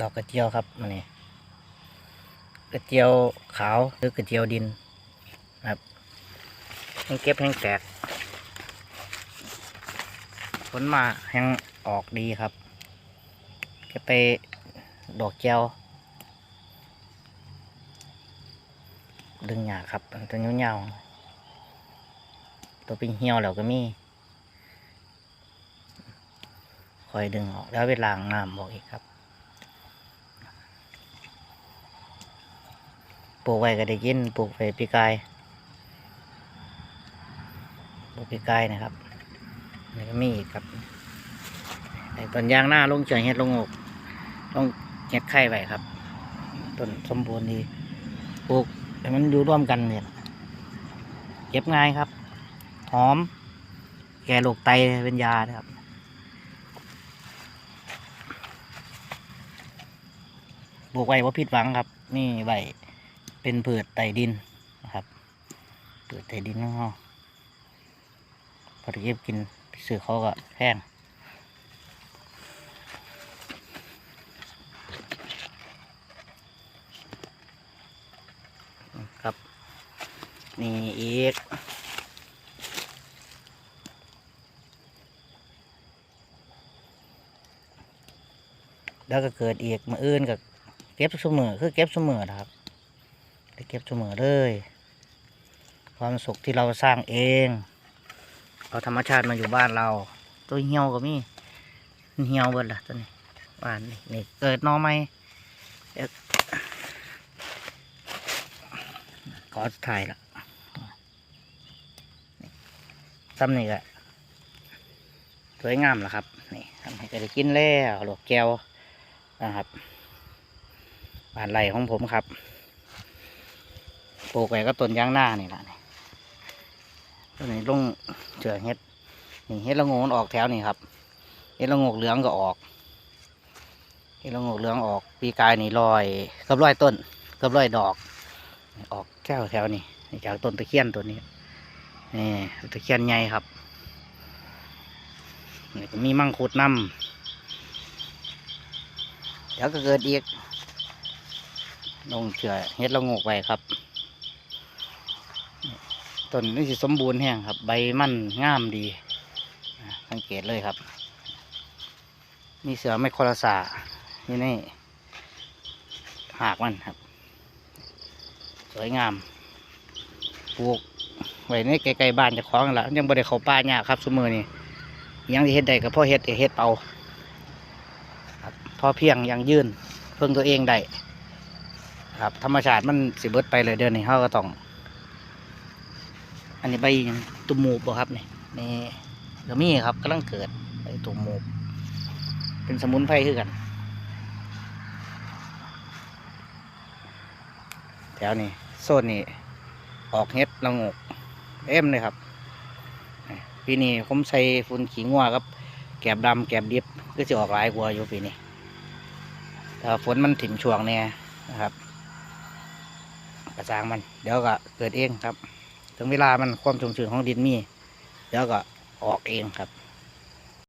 ดอกกระเจียวครับมันนี่กระเจียวขาวหรือกระเจียวดินครับแห้งเก็บแห้งแตกผลมาแห้งออกดีครับก็ไปดอกเจียวดึงหยาครับอันตัวยาวๆตัวเป็นเหี่ยวแล้วก็มีคอยดึงออกแล้วไปล้างน้ำออกอีกครับ ลูกไว้ก็ได้กินปลูกไว้ปีกายปลูกปีกายนะครับนี่ก็มีอีกครับต้นยางหน้าลงเฉยเห็ดลงอกลงเห็ดไข่ไว้ครับต้นสมบูรณ์ดีปลูกให้มันอยู่ร่วมกันเนี่ยเก็บง่ายครับ หอม แก้โรคไตเป็นยานะครับปลูกไว้ว่าผิดหวังครับ นี่ไว้ เป็นเผือดไต่ดินนะครับเผือดไต่ดินข้างนอกพอด้เก็บกินไปซื้อเขาก็แพงครับ นี่อีกแล้วก็เกิดอีกมาอื่นกับเก็บเสมอคือเก็บเสมอนะครับ ได้เก็บเสมอเลย ความสุขที่เราสร้างเอง เอาธรรมชาติมาอยู่บ้านเรา ตัวเหี่ยวก็มีเหี่ยวเบิดละตัวนี้บ้านนี่นเกิดนอไหมเอ๊ะขอถ่ายละซ้ำนี่ก็สวยงามแล้วครับนี่ทำให้ก็ได้กินแล้วหลวกแก้วนะครับบ้านไรของผมครับ ปลูกไว้ก็ต้นยางหน้านี่แหละนี่ต้นนี้ลงเจือเฮ็ดนี่เฮ็ดละโงมันออกแถวนี่ครับเฮ็ดละโงกเหลืองก็ออกเฮ็ดละโงกเหลืองออก ปีกายนี่ลอยเกับร้อยต้นเกับร้อยดอก ออกแถวแถวนี่จากต้นตะเคียนตัวนี้นี่ตะเคียนใหญ่ครับนี่ก็มีมังคุดน้ำเดี๋ยวก็เกิดอีกลงเชือเฮ็ดละโงกไว้ครับ ต้นนี่สิสมบูรณ์แห้งครับ ใบมันงามดีสังเกตเลยครับมีเสือไมโครสานี่นี่หากมันครับ สวยงามปลูกไว้ในไกลๆบ้านจะคล้องนั่นละยังบ่ได้เขาป่าหญ้าครับสมือนี่ยังที่เฮ็ดได้ก็พ่อเฮ็ดเฮ็ดเอาพอเพียงยังยืนเพิ่งตัวเองได้ครับ ธรรมชาติมันสิเบิดไปเลยเดือนนี้เขาก็ต้อง อันนี้ใบตุ่มหมูบ่ครับนี่นี่ก็มีครับกำลังเกิดใบตุ่มหมูบเป็นสมุนไพรคือกัน แถวนี้โซนนี้ออกเห็ดละงกเอ็มเลยครับนี่ปีนี้ผมใส่ฝุ่นขี้งัวครับ แกบดำแกบดิบก็จะออกหลายกว่าอยู่ปีนี้แต่ว่าฝนมันถิ่มช่วงเนี่ยนะครับกระจางมัน เดี๋ยวก็เกิดเองครับ ถึงเวลามันความชุ่มชื้นของดินมี เดี๋ยวก็ออกเองครับ